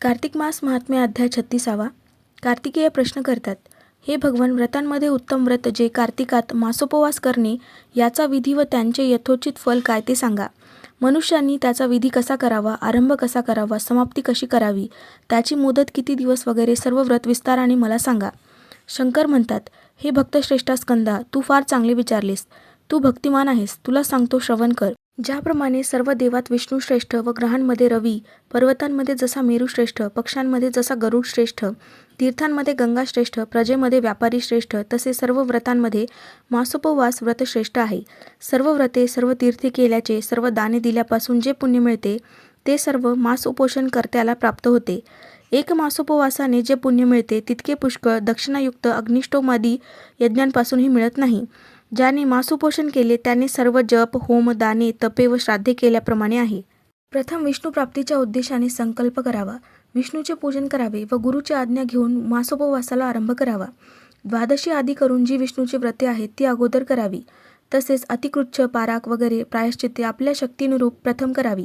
कार्तिक मास महात्म्य अध्याय छत्तीसावा. कार्तिकेय प्रश्न करतात हे भगवान व्रतांमध्ये उत्तम व्रत जे कार्तिकात मासोपवास करणे याचा विधी व त्यांचे यथोचित फल काय ते सांगा. मनुष्यांनी त्याचा विधी कसा करावा आरंभ कसा करावा समाप्ती कशी करावी त्याची मुदत किती दिवस वगैरे सर्व व्रत विस्ताराने मला सांगा शंकर म्हणतात हे भक्तश्रेष्ठा स्कंदा तू फार चांगले विचारलेस. तू भक्तिमान आहेस. तुला सांगतो श्रवण कर. ज्याप्रमाणे सर्व देवात विष्णू श्रेष्ठ व ग्रहांमध्ये रवी पर्वतांमध्ये जसा मेरू श्रेष्ठ पक्ष्यांमध्ये जसा गरुड श्रेष्ठ तीर्थांमध्ये गंगा श्रेष्ठ प्रजेमध्ये व्यापारी श्रेष्ठ तसे सर्व व्रतांमध्ये मासोपवास व्रत श्रेष्ठ आहे. सर्व व्रते सर्व तीर्थे केल्याचे सर्व दाने दिल्यापासून जे पुण्य मिळते ते सर्व मास उपोषण कर्त्याला प्राप्त होते. एक मासोपवासाने जे पुण्य मिळते तितके पुष्कळ दक्षिणायुक्त अग्निष्टोमादी यज्ञांपासूनही मिळत नाही. ज्याने मासुपोषण केले त्याने सर्व जप होम दाने तपे व श्राद्धे केल्याप्रमाणे आहे. प्रथम विष्णू प्राप्तीच्या उद्देशाने संकल्प करावा. विष्णूचे पूजन करावे व गुरुची आज्ञा घेऊन मासोपवासाला आरंभ करावा. द्वादशी आदी करून जी विष्णूची व्रते आहेत ती अगोदर करावी. तसेच अतिकृच्छ पाराक वगैरे प्रायश्चित्ते आपल्या शक्तीनुरूप प्रथम करावी.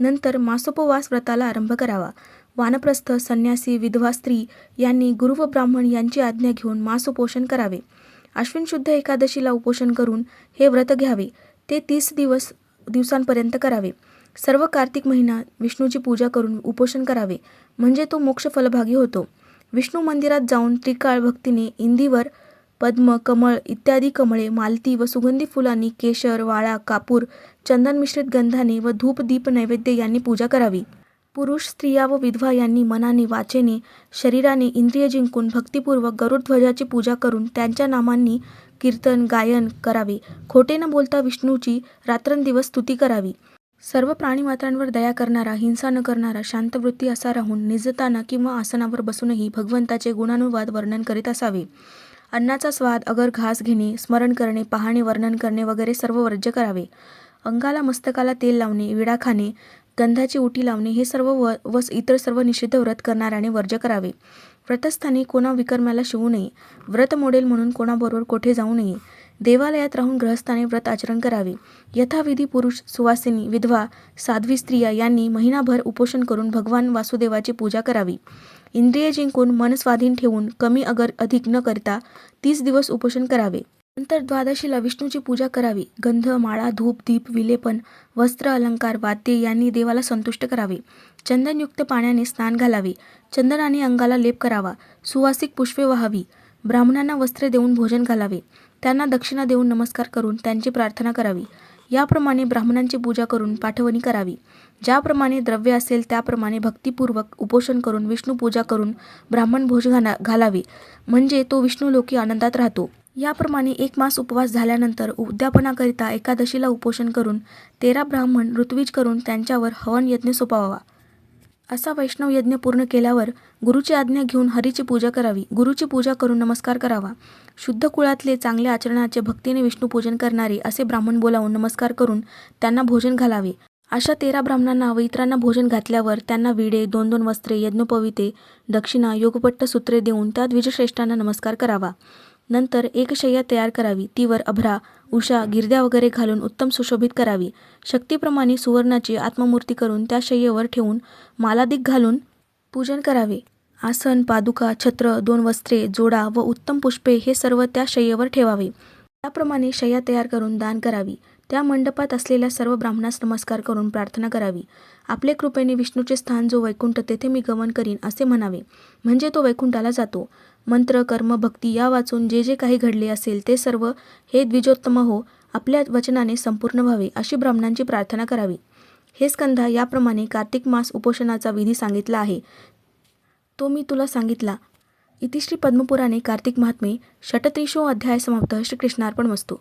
नंतर मासोपवास व्रताला आरंभ करावा. वानप्रस्थ संन्यासी विधवा स्त्री यांनी गुरु व ब्राह्मण यांची आज्ञा घेऊन मासोपोषण करावे. अश्विन शुद्ध एकादशीला उपोषण करून हे व्रत घ्यावे. ते तीस दिवस दिवसांपर्यंत करावे. सर्व कार्तिक महिना विष्णूची पूजा करून उपोषण करावे. म्हणजे तो मोक्ष फलभागी होतो. विष्णू मंदिरात जाऊन त्रिकाळ भक्तीने इंदीवर पद्म कमळ इत्यादी कमळे मालती व सुगंधी फुलांनी केशर वाळा कापूर चंदन मिश्रित गंधाने व धूप दीप नैवेद्य यांनी पूजा करावी. पुरुष स्त्रिया व विधवा यांनी मनाने वाचेने शरीराने इंद्रिय जिंकून भक्तिपूर्वक गरुडध्वजाची पूजा करून त्यांच्या नामांनी कीर्तन गायन करावे. खोटे न बोलता विष्णूची रात्रंदिवस स्तुती करावी. सर्व प्राणीमात्रांवर दया करणारा हिंसा न करणारा शांतवृत्ती असा राहून निजताना किंवा आसनावर बसूनही भगवंताचे गुणानुवाद वर्णन करीत असावे. अन्नाचा स्वाद अगर घास घेणे स्मरण करणे पाहणे वर्णन करणे वगैरे सर्व वर्ज्य करावे. अंगाला मस्तकाला तेल लावणे विडा खाणे गंधाची उटी लावणे हे सर्व व व इतर सर्व निषिद्ध व्रत करणाऱ्याने वर्ज्य करावे. व्रतस्थानी कोणा विकर्माला शिवू नये. व्रत मोडेल म्हणून कोणाबरोबर कोठे जाऊ नये. देवालयात राहून ग्रहस्थाने व्रत आचरण करावे. यथाविधी पुरुष सुवासिनी विधवा साध्वी स्त्रिया यांनी महिनाभर उपोषण करून भगवान वासुदेवाची पूजा करावी. इंद्रिय जिंकून मन स्वाधीन ठेवून कमी अगर अधिक न करता तीस दिवस उपोषण करावे. नंतर द्वादशीला विष्णूची पूजा करावी. गंध माळा धूप दीप विलेपन वस्त्र अलंकार वाद्ये यांनी देवाला संतुष्ट करावे. चंदनयुक्त पाण्याने स्नान घालावे. चंदनाने अंगाला लेप करावा. सुवासिक पुष्पे व्हावी. ब्राह्मणांना वस्त्रे देऊन भोजन घालावे. त्यांना दक्षिणा देऊन नमस्कार करून त्यांची प्रार्थना करावी. याप्रमाणे ब्राह्मणांची पूजा करून पाठवणी करावी. ज्याप्रमाणे द्रव्य असेल त्याप्रमाणे भक्तिपूर्वक उपोषण करून विष्णू पूजा करून ब्राह्मण भोज घाला घालावे. म्हणजे तो विष्णू लोकी आनंदात राहतो. याप्रमाणे एक मास उपवास झाल्यानंतर उद्यापनाकरिता एकादशीला उपोषण करून तेरा ब्राह्मण ऋत्विज करून त्यांच्यावर हवन यज्ञ सोपावा असा वैष्णव यज्ञ पूर्ण केल्यावर गुरुची आज्ञा घेऊन हरीची पूजा करावी. गुरुची पूजा करून नमस्कार करावा. शुद्ध कुळातले चांगल्या आचरणाचे भक्तीने विष्णू पूजन करणारे असे ब्राह्मण बोलावून नमस्कार करून त्यांना भोजन घालावे. अशा तेरा ब्राह्मणांना व इतरांना भोजन घातल्यावर त्यांना विडे दोन दोन वस्त्रे यज्ञोपविते दक्षिणा योगपट्ट सूत्रे देऊन त्या द्विजश्रेष्ठांना नमस्कार करावा. नंतर एक शय्या तयार करावी. तीवर अभ्रा उषा गिरद्या वगैरे घालून उत्तम सुशोभित करावी. शक्तीप्रमाणे सुवर्णाची आत्ममूर्ती करून त्या शय्येवर ठेवून मालादिक घालून पूजन करावे. आसन पादुका छत्र दोन वस्त्रे जोडा व उत्तम पुष्पे हे सर्व त्या शय्येवर ठेवावे. त्याप्रमाणे शय्या तयार करून दान करावी. त्या मंडपात असलेल्या सर्व ब्राह्मणास नमस्कार करून प्रार्थना करावी. आपले कृपेने विष्णूचे स्थान जो वैकुंठ तेथे मी गमन करीन असे म्हणावे. म्हणजे तो वैकुंठाला जातो. मंत्र कर्म भक्ती या वाचून जे जे काही घडले असेल ते सर्व हे द्विजोत्तम हो आपल्या वचनाने संपूर्ण व्हावे अशी ब्राह्मणांची प्रार्थना करावी. हे स्कंधा याप्रमाणे कार्तिक मास उपोषणाचा विधी सांगितला आहे. तो मी तुला सांगितला. इतिश्री पद्मपुराणे कार्तिक महात्मे षटत्रिशो अध्याय समाप्त. श्रीकृष्णार्पण वस्तू.